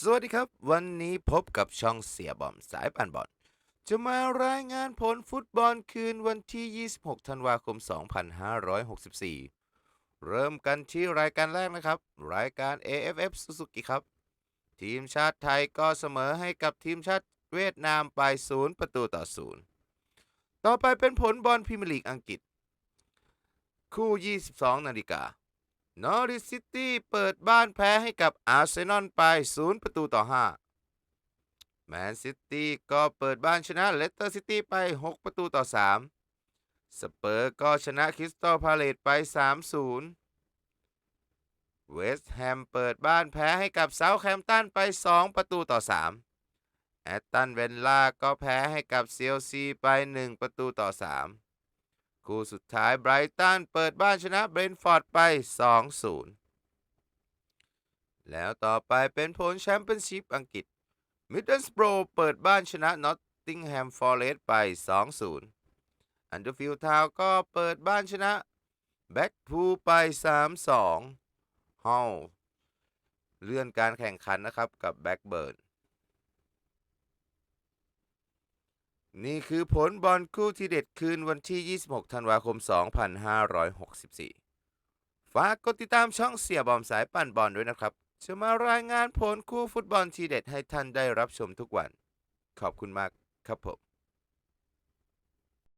สวัสดีครับ วันนี้พบกับช่องเสียบอมสายปันบอลจะมารายงานผลฟุตบอลคืนวันที่ 26 ธันวาคม 2564 เริ่มกันที่รายการแรกนะครับ รายการ AFF Suzuki ครับ ทีมชาติไทยก็เสมอให้กับทีมชาติเวียดนามไป 0 ประตูต่อ 0 ต่อไปเป็นผลบอลพรีเมียร์ลีกอังกฤษ คู่ 22 นาฬิกา นอริสซิตี้เปิดบ้านแพ้ให้กับอาร์เซนอลไป 0 ประตูต่อ 5 แมนซิตี้ก็เปิดบ้านชนะเลสเตอร์ซิตี้ไป 6 ประตูต่อ 3 สเปอร์ก็ชนะคริสตัลพาเลตไป 3-0 เวสต์แฮมเปิดบ้านแพ้ให้กับเซาแฮมป์ตันไป 2 ประตูต่อ 3 แอตตันเวนล่าก็แพ้ให้กับเซียลซีไป 1 ประตูต่อ 3 คู่สุดท้ายไบรตันเปิดบ้านชนะเบรนฟอร์ดไป 2-0 แล้วต่อไปเป็นผลแชมเปี้ยนชิพอังกฤษมิดเดิลสโบรเปิดบ้านชนะนอตติงแฮมฟอร์เรสต์ไป 2-0 อันเดอร์ฟิลด์ทาวก็เปิดบ้านชนะแบ็กพูไป 3-2ฮอลเลื่อนการแข่งขันนะครับกับแบ็กเบิร์น นี่คือผลบอลคู่ที่เด็ดคืนวันที่ 26 ธันวาคม 2564 ฝากกดติดตามช่องเสียบอมสายปั่นบอลด้วยนะครับ จะมารายงานผลคู่ฟุตบอลทีเด็ดให้ท่านได้รับชมทุกวัน ขอบคุณมากครับผม